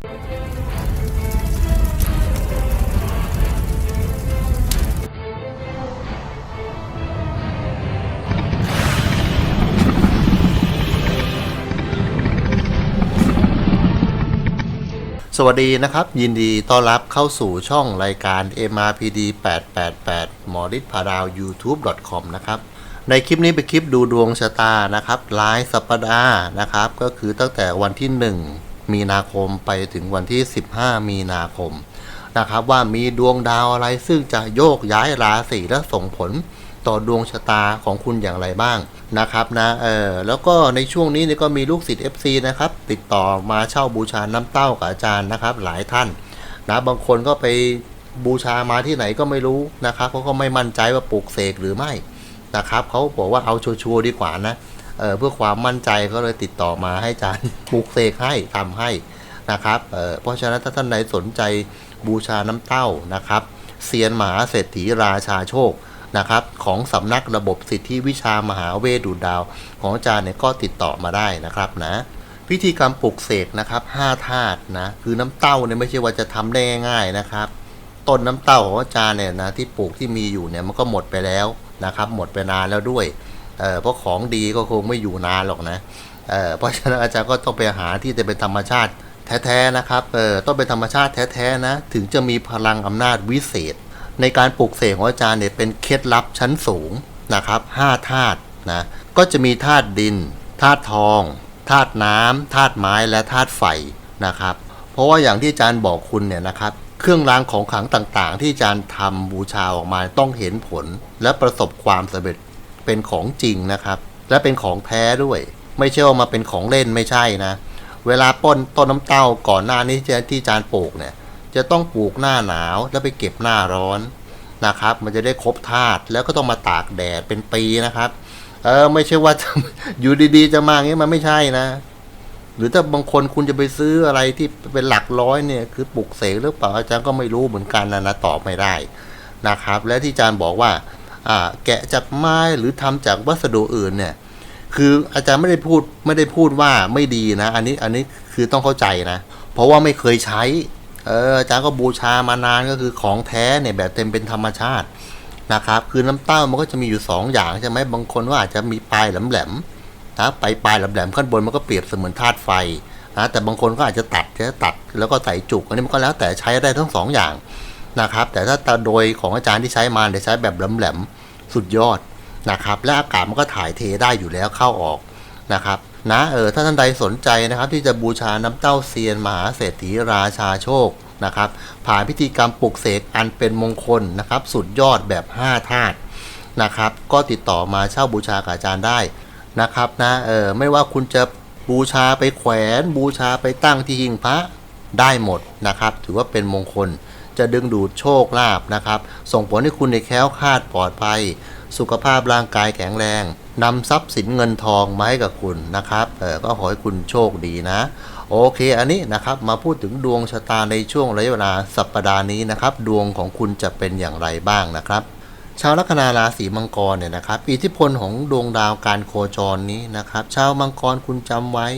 สวัสดีนะครับ ยินดีต้อนรับเข้าสู่ช่องรายการ MRPD 888หมอฤทธิ์พาราว YouTube.com นะครับในคลิปนี้เป็นคลิปดูดวงชะตานะครับรายสัปดาห์นะครับ ก็คือตั้งแต่วันที่ 1 มีนาคมไปถึงวันที่ 15 มีนาคมนะครับว่ามีดวงดาวอะไรซึ่งจะโยกย้ายราศีและส่งผลต่อดวงชะตาของคุณอย่างไรบ้างนะครับนะเออแล้วก็ในช่วงนี้เนี่ยก็มีลูกศิษย์ FC นะครับติดต่อมาเช่าบูชาน้ำเต้ากับอาจารย์นะครับ หลายท่านนะบางคนก็ไปบูชามาที่ไหนก็ไม่รู้นะครับเขาก็ไม่มั่นใจว่าปลูกเสกหรือไม่นะครับเขาบอกว่าเอาชัวร์ดีกว่านะ เเพื่อความมั่นใจก็เลยติดต่อมาให้อาจารย์ปลูกเสกให้ทำให้นะครับเเพราะฉะนั้นถ้าท่านใดสนใจบูชาน้ำเต้านะครับเซียนมหาเศรษฐีราชาโชคนะครับของสำนักระบบสิทธิวิชามหาเวดูดาว ของอาจารย์เนี่ยก็ติดต่อมาได้นะครับนะพิธีกรรมปลุกเสกนะครับ5ธาตุนะคือน้ำเต้าเนี่ยไม่ใช่ว่าจะทำได้ง่ายๆนะครับต้นน้ำเต้าของอาจารย์เนี่ยนะที่ปลูกที่มีอยู่เนี่ยมันก็หมดไปแล้วนะครับหมดไปนานแล้วด้วย เออเพราะของดีก็คงไม่อยู่นานหรอกนะเออเพราะฉะนั้นอาจารย์ก็ต้องไปหาที่จะเป็นธรรมชาติแท้ๆนะครับเออต้องเป็นธรรมชาติแท้ๆนะถึงจะมีพลังอำนาจวิเศษ ในการปลูกเสกของอาจารย์เนี่ยเป็นเคล็ดลับชั้นสูงนะครับห้าธาตุนะก็จะมีธาตุดินธาตุทองธาตุน้ำธาตุไม้และธาตุไฟนะครับ เพราะว่าอย่างที่อาจารย์บอกคุณเนี่ยนะครับเครื่องรางของขลังต่างๆ ที่อาจารย์ทำบูชาออกมาต้องเห็นผลและประสบความสำเร็จ เป็นของจริงนะครับ และเป็นของแท้ด้วย ไม่ใช่ว่ามาเป็นของเล่นไม่ใช่นะ เวลาป้นต้นน้ำเต้าก่อนหน้านี้ที่อาจารย์ปลูกเนี่ย จะต้องปลูกหน้าหนาวแล้วไปเก็บหน้าร้อนนะครับ มันจะได้ครบธาตุแล้วก็ต้องมาตากแดดเป็นปีนะครับ เออไม่ใช่ว่าอยู่ดีๆ จะมาอย่างนี้มันไม่ใช่นะ หรือถ้าบางคนคุณจะไปซื้ออะไรที่เป็นหลักร้อยเนี่ย คือปลูกเสกหรือเปล่าอาจารย์ก็ไม่รู้เหมือนกันนะนะตอบไม่ได้นะครับ และที่อาจารย์บอกว่า แกะจากไม้หรือทำจากวัสดุอื่นเนี่ย คืออาจารย์ไม่ได้พูดไม่ได้พูดว่าไม่ดีนะ อันนี้อันนี้คือต้องเข้าใจนะ เพราะว่าไม่เคยใช้ เอออาจารย์ก็บูชามานานก็คือของแท้เนี่ยแบบเต็มเป็นธรรมชาตินะครับ คือน้ำเต้ามันก็จะมีอยู่ 2 อย่างใช่ไหมบางคนว่าอาจจะมีปลายแหลมๆนะไปปลายแหลมๆข้างบนมันก็เปรียบเสมือนธาตุไฟนะแต่บางคนก็อาจจะตัดจะตัดแล้วก็ใส่จุกอันนี้มันก็แล้วแต่ใช้ได้ทั้งสองอย่าง นะครับ แต่ถ้าตาโดยของอาจารย์ที่ใช้มาเนี่ยใช้แบบแหลมๆสุดยอดนะครับ และอากาศมันก็ถ่ายเทได้อยู่แล้วเข้าออกนะครับนะเออถ้าท่านใดสนใจนะครับที่จะบูชาน้ำเต้าเซียนมหาเศรษฐีราชาโชคนะครับผ่านพิธีกรรมปลุกเสกอันเป็นมงคลนะครับ สุดยอดแบบ 5 ธาตุนะครับ ก็ติดต่อมาเช่าบูชากับอาจารย์ได้นะครับนะเออไม่ว่าคุณจะบูชาไปแขวน บูชาไปตั้งที่หิ้งพระได้หมดนะครับ ถือว่าเป็นมงคล จะดึงดูดโชคลาภนะครับ ส่งผลให้คุณในแค้วคาดปลอดภัย สุขภาพร่างกายแข็งแรงนำทรัพย์สินเงินทองมาให้กับคุณนะครับเออก็ขอให้คุณโชคดีนะ โอเคอันนี้นะครับมาพูดถึงดวงชะตาในช่วงระยะเวลาสัปดาห์นี้นะครับ ดวงของคุณจะเป็นอย่างไรบ้างนะครับชาวลัคนาราศีมังกรเนี่ยนะครับ อิทธิพลของดวงดาวการโคจรนี้นะครับ ชาวมังกรคุณจำไว้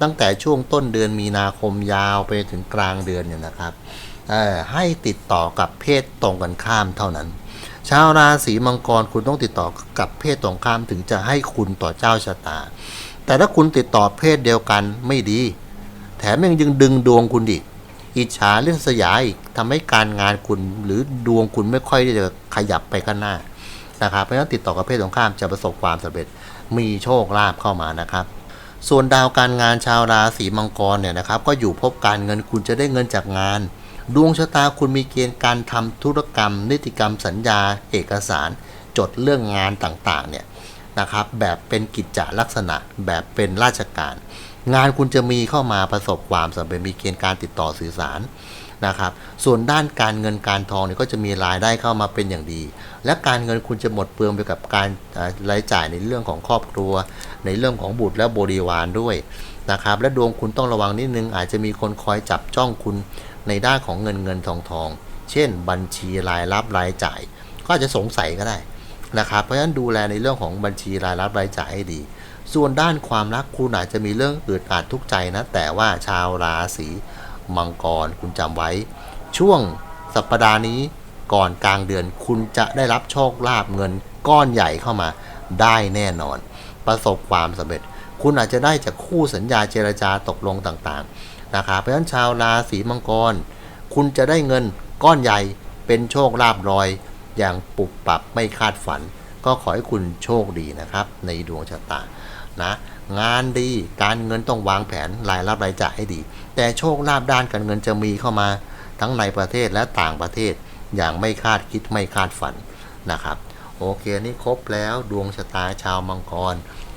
ตั้งแต่ช่วงต้นเดือนมีนาคมยาวไปถึงกลางเดือนเนี่ยนะครับ ให้ติดต่อกับเพศตรงกันข้ามเท่านั้น ชาวราศีมังกรคุณต้องติดต่อกับเพศตรงข้ามถึงจะให้คุณต่อเจ้าชะตา แต่ถ้าคุณติดต่อเพศเดียวกันไม่ดี แถมยังยังดึงดวงคุณอีกอิจฉาเรื่องสยายอีกทำให้การงานคุณหรือดวงคุณไม่ค่อยจะขยับไปข้างหน้านะครับเพราะฉะนั้นติดต่อกับเพศตรงข้ามจะประสบความสำเร็จมีโชคลาภเข้ามานะครับ ส่วนดาวการงานชาวราศีมังกรเนี่ยนะครับ ก็อยู่พบการเงินคุณจะได้เงินจากงาน ดวงชะตาคุณมีเกณฑ์การทำธุรกรรม นิติกรรมสัญญา เอกสาร จดเรื่องงานต่างๆเนี่ยนะครับแบบเป็นกิจจลักษณะแบบเป็นราชการ งานคุณจะมีเข้ามาประสบความสำเร็จมีเกณฑ์การติดต่อสื่อสารนะครับส่วนด้านการเงินการทองเนี่ยก็จะมีรายได้เข้ามาเป็นอย่างดี และการเงินคุณจะหมดเปลืองไปกับการรายจ่ายในเรื่องของครอบครัว ในเรื่องของบุตรและบริวารด้วยนะครับและดวงคุณต้องระวังนิดนึงอาจจะมีคนคอยจับจ้องคุณ ในด้านของเงินเงินทองทอง เช่น บัญชีรายรับรายจ่าย ก็อาจจะสงสัยก็ได้นะครับเพราะฉะนั้นดูแลในเรื่องของบัญชีรายรับรายจ่ายให้ดี ส่วนด้านความรักคุณอาจจะมีเรื่องอึดอัดทุกใจนะ แต่ว่าชาวราศีมังกรคุณจำไว้ ช่วงสัปดาห์นี้ก่อนกลางเดือนคุณจะได้รับโชคลาภเงินก้อนใหญ่เข้ามาได้แน่นอน ประสบความสำเร็จ คุณอาจจะได้จากคู่สัญญาเจรจาตกลงต่างๆนะครับเพราะฉะนั้นชาวราศีมังกร คุณจะได้เงินก้อนใหญ่เป็นโชคลาภรอย อย่างปุบปับไม่คาดฝัน ก็ขอให้คุณโชคดีนะครับ ในดวงชะตานะงานดีการเงินต้องวางแผนรายรับรายจ่ายให้ดี แต่โชคลาภด้านการเงินจะมีเข้ามาทั้งในประเทศและต่างประเทศอย่างไม่คาดคิดไม่คาดฝันนะครับ โอเคนี่ครบแล้วดวงชะตาชาวมังกร